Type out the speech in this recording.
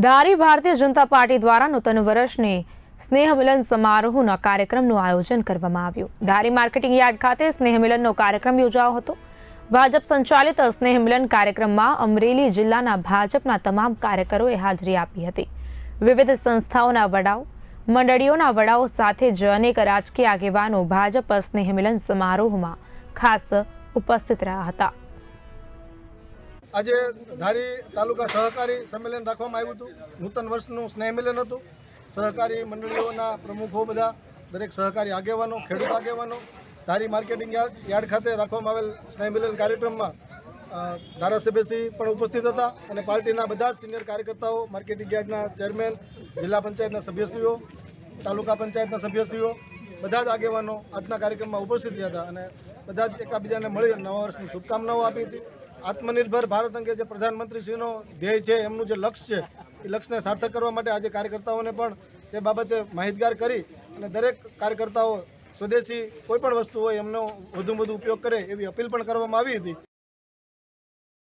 ધારી Bharatiya Janata party દ્વારા નૂતન વર્ષની સ્નેહમિલન સમારોહના કાર્યક્રમનું આયોજન કરવામાં આવ્યું. ધારી માર્કેટિંગ યાર્ડ ખાતે સ્નેહમિલનનો કાર્યક્રમ યોજાયો હતો. ભાજપ સંચાલિત સ્નેહમિલન કાર્યક્રમમાં અમરેલી જિલ્લાના ભાજપના તમામ કાર્યકરોએ હાજરી આપી હતી. વિવિધ સંસ્થાઓના વડાઓ, મંડળીઓના વડાઓ સાથે જ અનેક રાજકીય આગેવાનો ભાજપ સ્નેહમિલન સમારોહમાં ખાસ ઉપસ્થિત રહ્યા હતા. આજે ધારી તાલુકા સહકારી સંમેલન રાખવામાં આવ્યું હતું. નૂતન વર્ષનું સ્નેહ મિલન હતું. સહકારી મંડળીઓના પ્રમુખો બધા, દરેક સહકારી આગેવાનો, ખેડૂત આગેવાનો, ધારી માર્કેટિંગ યાર્ડ ખાતે રાખવામાં આવેલ સ્નેહ મિલન કાર્યક્રમમાં ધારાસભ્યશ્રી પણ ઉપસ્થિત હતા અને પાર્ટીના બધા જ સિનિયર કાર્યકર્તાઓ, માર્કેટિંગ યાર્ડના ચેરમેન, જિલ્લા પંચાયતના સભ્યશ્રીઓ, તાલુકા પંચાયતના સભ્યશ્રીઓ, બધા જ આગેવાનો આજના કાર્યક્રમમાં ઉપસ્થિત રહ્યા હતા અને બધા જ એકાબીજાને મળી નવા વર્ષની શુભકામનાઓ આપી હતી. આત્મનિર્ભર ભારત અંગે જે પ્રધાનમંત્રીશ્રીનો ધ્યેય છે, એમનું જે લક્ષ્ય છે, એ લક્ષ્યને સાર્થક કરવા માટે આજે કાર્યકર્તાઓને પણ તે બાબતે માહિતગાર કરી અને દરેક કાર્યકર્તાઓ સ્વદેશી કોઈ પણ વસ્તુ હોય એમનો વધુ વધુ ઉપયોગ કરે એવી અપીલ પણ કરવામાં આવી હતી.